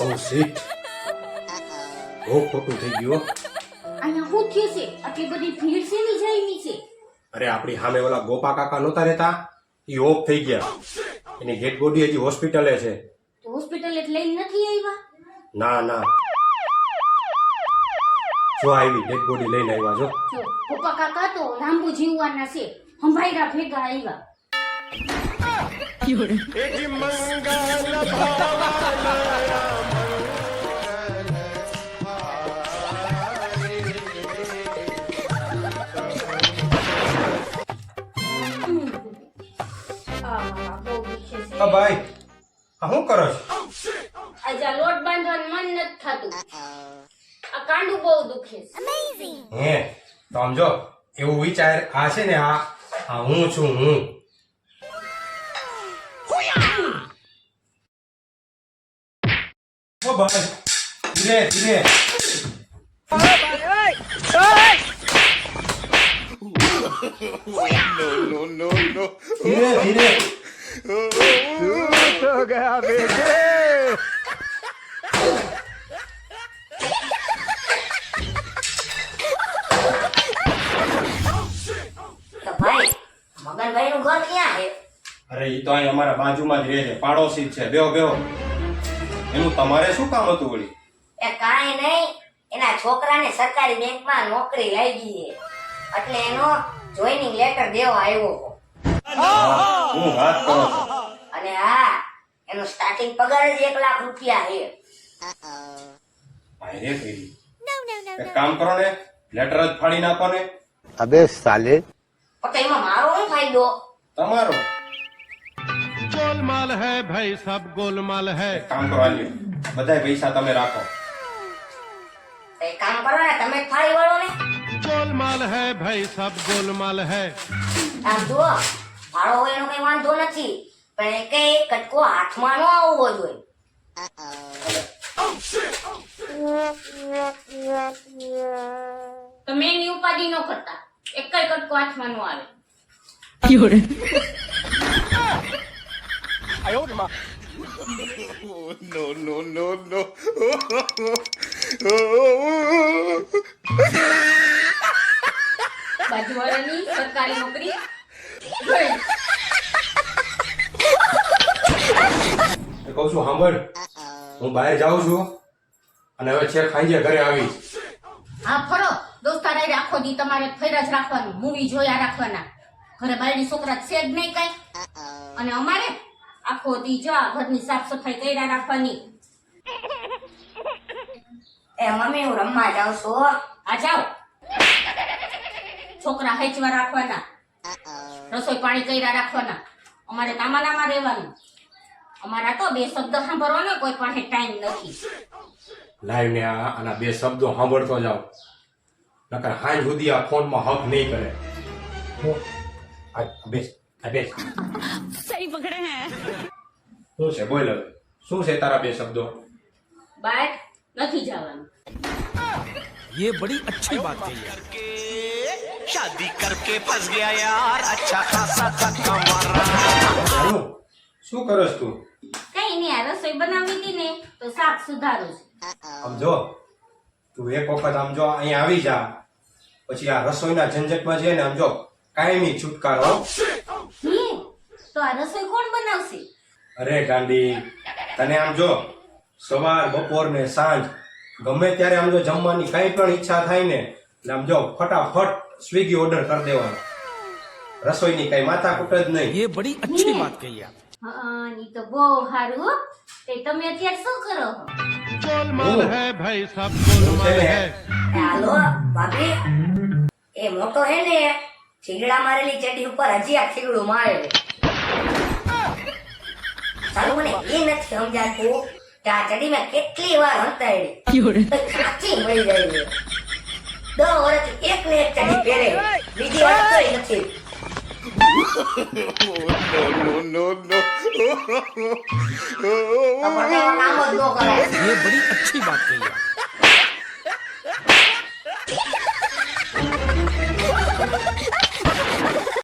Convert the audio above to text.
ઓ sheet બહુ ખોટું થઈ ગયું હો. અહીંયા શું થયું છે આટલી બધી ભીડ શેની જઈની છે અરે આપણી સામે ઓલા ગોપા કાકા નહોતા રહેતા એ ઓફ થઈ ગયા એની ડેડ બોડી હજી હોસ્પિટલે છે તો હોસ્પિટલ એટલે લઈને નથી આવ્યા ના ના જો આવી ડેડ બોડી લઈને આવ્યા જો ગોપા કાકા તો લાંબુ જીવવાના છે હંભાઈરા ભેગા આવ્યા આહ, ભાઈ આ શું કરો છો? આજે લોટ બાંધવાનું મન નથી થતું. આ કાંડું બહુ દુખે છે. હે તો આમ એવું વિચાર આ છે ને આ આ હું છું હું. ઓ ભાઈ ધીરે ધીરે. ધીરે ધીરે. તો ભાઈ મગનભાઈ નું ઘર ક્યાં છે? અરે ઈ તો અહીં અમારા બાજુમાં જ રહે છે પાડોશી જ છે. બેહો બેહો. એનું તમારે શું કામ હતું વળી? એ કાંઈ નહીં એના છોકરાને સરકારી બેંકમાં નોકરી લાગી છે. એટલે એનો જોઈનિંગ લેટર દેવા આવ્યો અને હા એનો સ્ટાર્ટિંગ પગાર જ 1 લાખ રૂપિયા છે. કામ કરો ને લેટર જ ફાડી નાખો ને અબે સાલે. એમાં મારો શું ફાયદો? તમારો. ગોલમાલ હે ભાઈ સબ ગોલમાલ હે. કામ કરો આલ્યો. બધા પૈસા તમે રાખો. કામ કરો ને તમે ફાડી વાળો ને. गोलमाल है भाई सब गोलमाल है આમ જુઓ ફાળો હોય એનો કઈ વાંધો નથી પણ એ કઈ કટકો હાથમાં ન આવવો જોઈએ તમે એની ઉપાધિ ન કરતા એક કઈ કટકો હાથમાં ન આવે બાજુવાળાની સરકારી નોકરી. કહું છું સાંભળ. હું બહાર જાઉં છું અને હવે છેક સાંજે ઘરે આવી હા ફરો. દોસ્તાર હારે આખો દી તમારે ફેરા જ રાખવાનું. મૂવી જોયા રાખવાના. ઘરે બાયડી છોકરા છે જ નહીં કઈ. અને અમારે આખો દી જો ઘરની સાફ સફાઈ કર્યા રાખવાની. એ મમ્મી હું રમવા જાઉં છું. આ જાઓ. છોકરા હેચવા રાખવાના રસોઈ પાણી કર્યા રાખવાના અમારે નામાનામાં રહેવાનું અમારા તો બે શબ્દ સાંભળવાનો કોઈ પાસે ટાઈમ નથી લાઈવ ને આ આના બે શબ્દો સાંભળતો જાઓ નકર હાંજ સુધી આ ફોનમાં હક નહીં કરે હું? આ બેસ આ બેસ सही पकड़े हैं શું છે બોલ હવે શું છે તારા બે શબ્દો બાય નથી જવાનું ये बड़ी अच्छी बात कही है शादी करके फंस गया यार अच्छा खासा धक्का मारा હાલો શું કરસ તું કઈ નહીં આ રસોઈ બનાવી હતી ને તો શાક સુધારું છું આમ જો તું એક વખત આમ જો અહીંયા આવી જા પછી આ રસોઈના ઝંઝટમાં છે ને આમ જો કાયમી છુટકારો હો. હમ, તો આ રસોઈ કોણ બનાવશે અરે ગાંડી તને આમ જો સવાર બપોર ને સાંજ ગમે ત્યારે આમ જો જમવાની કઈ પણ ઈચ્છા થાય ને એટલે આમ જો ફટાફટ સ્વિગી ઓર્ડર કરી દેવાનો રસોઈની કઈ માથાકૂટ જ નહીં ये બડી अच्छी બાત કહી आप હા ઈ તો બહુ સારું હો તે તમે અત્યારે શું કરો છો? गोलमाल ओ। है भाई सब શું છે गोलमाल ને? है એ હાલો ભાભી એ મોટો હે ને થીગડા મારેલી ચેટી ઉપર હજી આ થીગડું મારે ચાલો મને એ નથી સમજાતું કે આ ચડી મેં કેટલી વાર હંતાડી ખાચી મળી જાય છે દસ વર્ષથી એક ને no, no, no, no. बड़ी अच्छी बात कही